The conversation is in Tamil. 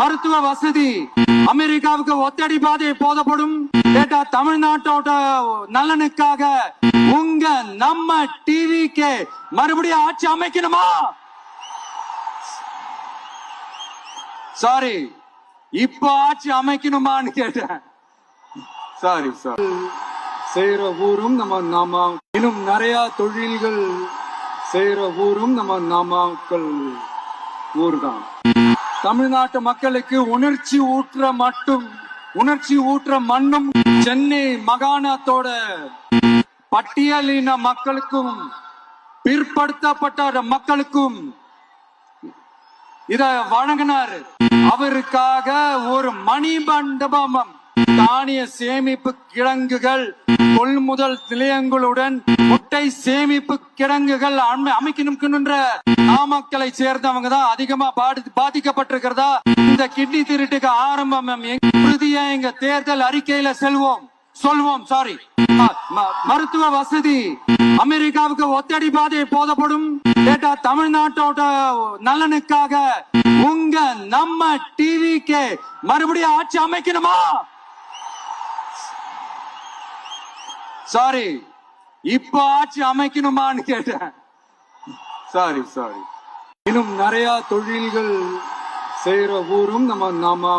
மருத்துவ வசதி. அமெரிக்காவுக்கு ஒத்தடி பாதை போதப்படும். கேட்டா தமிழ்நாட்டோட நலனுக்காக உங்க நம்ம டிவிக்கு மறுபடியும் ஆட்சி அமைக்கணுமா? சாரி இப்ப ஆட்சி அமைக்கணுமான்னு கேட்டேன். சாரி சாரி செய்யற ஊரும் நம்ம நாம. இன்னும் நிறைய தொழில்கள் செய்யற ஊரும் நம்ம நாமக்கல் ஊர் தான் தமிழ்நாட்டு மக்களுக்கு உணர்ச்சி ஊற்ற மட்டும் உணர்ச்சி ஊற்ற மண்ணும் சென்னை மகாணத்தோட பட்டியலின மக்களுக்கும் பிற்படுத்தப்பட்ட மக்களுக்கும் இத வழங்கினார். அவருக்காக ஒரு மணி மண்டபம் தானிய சேமிப்பு கிழங்குகள் கொள்முதல் நிலையங்களுடன் முட்டை சேமிப்பு கிடங்குகள் அமைக்கணும் அமைக்கணும்ன்ற நாமக்கலை சேர்ந்தவங்க தான் அதிகமா பாதி- பாதிக்கப்பட்டிருக்கிறதா? இந்த கிட்னி திருட்டுக்கு ஆரம்பம் உறுதியா எங்க தேர்தல் அறிக்கையில செல்வோம். சொல்வோம் சாரி மருத்துவ வசதி. அமெரிக்காவுக்கு ஒத்தடி பாதை போதப்படும். கேட்டா தமிழ்நாட்டோட நலனுக்காக உங்க நம்ம டிவிக்கு மறுபடியும் ஆட்சி அமைக்கணுமா? சாரி இப்ப ஆட்சி அமைக்கணுமான்னு கேட்டேன். சாரி சாரி இன்னும் நிறைய தொழில்கள் செய்யற ஊரும் நம்ம நாம